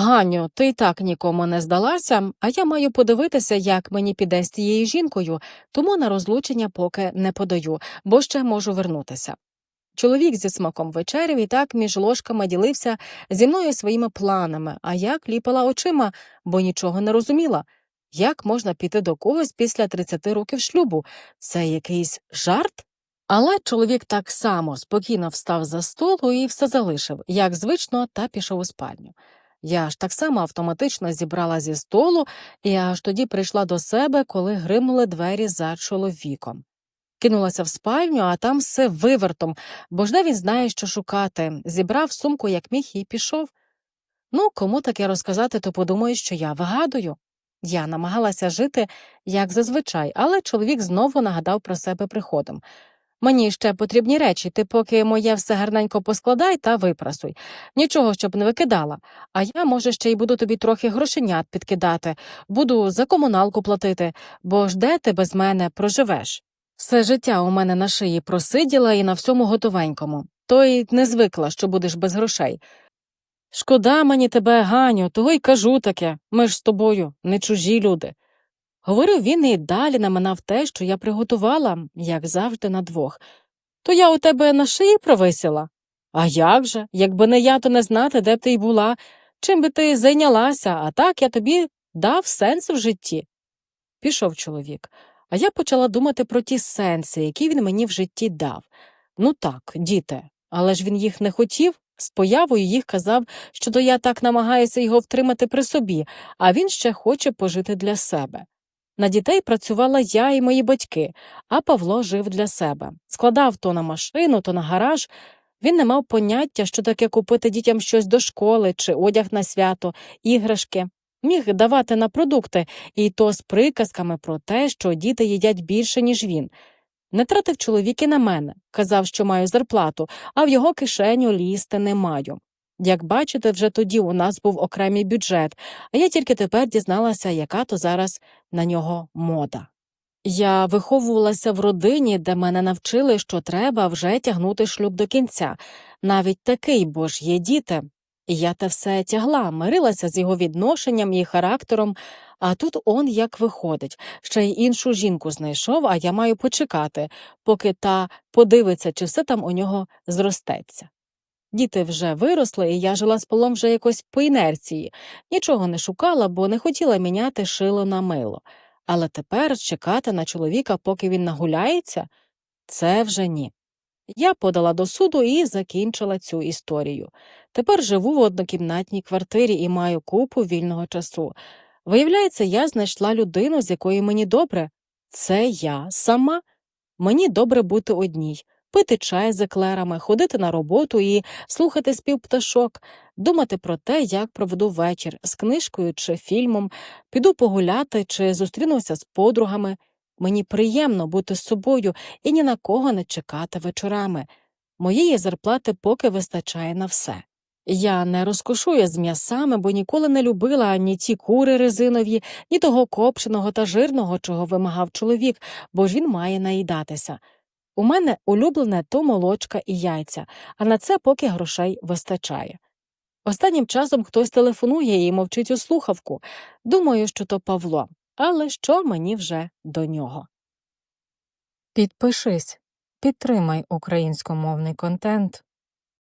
Ганю, ти й так нікому не здалася, а я маю подивитися, як мені піде з тією жінкою, тому на розлучення поки не подаю, бо ще можу вернутися. Чоловік зі смаком вечеряв і так між ложками ділився зі мною своїми планами, а я кліпала очима, бо нічого не розуміла. Як можна піти до когось після 30 років шлюбу? Це якийсь жарт? Але чоловік так само спокійно встав за столу і все залишив, як звично, та пішов у спальню. Я ж так само автоматично зібрала зі столу і аж тоді прийшла до себе, коли гримнули двері за чоловіком. Кинулася в спальню, а там все вивертом, бо ж де він знає, що шукати, зібрав сумку, як міг, і пішов. Ну, кому таке розказати, то подумає, що я вигадую. Я намагалася жити, як зазвичай, але чоловік знову нагадав про себе приходом. Мені ще потрібні речі, ти поки моє все гарненько поскладай та випрасуй. Нічого, щоб не викидала. А я, може, ще й буду тобі трохи грошенят підкидати, буду за комуналку платити, бо ж де ти без мене проживеш? Все життя у мене на шиї просиділа і на всьому готовенькому, то й не звикла, що будеш без грошей. Шкода мені тебе, Ганю, того й кажу таке, ми ж з тобою, не чужі люди. Говорив він і далі наминав те, що я приготувала, як завжди, на двох. То я у тебе на шиї провисила? А як же? Якби не я, то не знати, де б ти й була, чим би ти зайнялася, а так я тобі дав сенс в житті. Пішов чоловік, а я почала думати про ті сенси, які він мені в житті дав. Ну так, діти, але ж він їх не хотів. З появою їх казав, що то я так намагаюся його втримати при собі, а він ще хоче пожити для себе. На дітей працювала я і мої батьки, а Павло жив для себе. Складав то на машину, то на гараж. Він не мав поняття, що таке купити дітям щось до школи чи одяг на свято, іграшки. Міг давати на продукти, і то з приказками про те, що діти їдять більше, ніж він. Не тратив чоловік і на мене, казав, що маю зарплату, а в його кишеню лізти не маю. Як бачите, вже тоді у нас був окремий бюджет, а я тільки тепер дізналася, яка то зараз на нього мода. Я виховувалася в родині, де мене навчили, що треба вже тягнути шлюб до кінця, навіть такий, бо ж є діти. І я те все тягла, мирилася з його відношенням і характером, а тут он як виходить, ще й іншу жінку знайшов, а я маю почекати, поки та подивиться, чи все там у нього зростеться. Діти вже виросли, і я жила з полом вже якось по інерції, нічого не шукала, бо не хотіла міняти шило на мило. Але тепер чекати на чоловіка, поки він нагуляється, це вже ні. Я подала до суду і закінчила цю історію. Тепер живу в однокімнатній квартирі і маю купу вільного часу. Виявляється, я знайшла людину, з якою мені добре. Це я сама. Мені добре бути одній, пити чай з еклерами, ходити на роботу і слухати спів пташок, думати про те, як проведу вечір з книжкою чи фільмом, піду погуляти чи зустрінуся з подругами. Мені приємно бути з собою і ні на кого не чекати вечорами. Моєї зарплати поки вистачає на все. Я не розкошую з м'ясами, бо ніколи не любила ні ті кури резинові, ні того копченого та жирного, чого вимагав чоловік, бо ж він має наїдатися. У мене улюблене то молочка і яйця, а на це поки грошей вистачає. Останнім часом хтось телефонує і мовчить у слухавку. Думаю, що то Павло, але що мені вже до нього. Підпишись, підтримай українськомовний контент.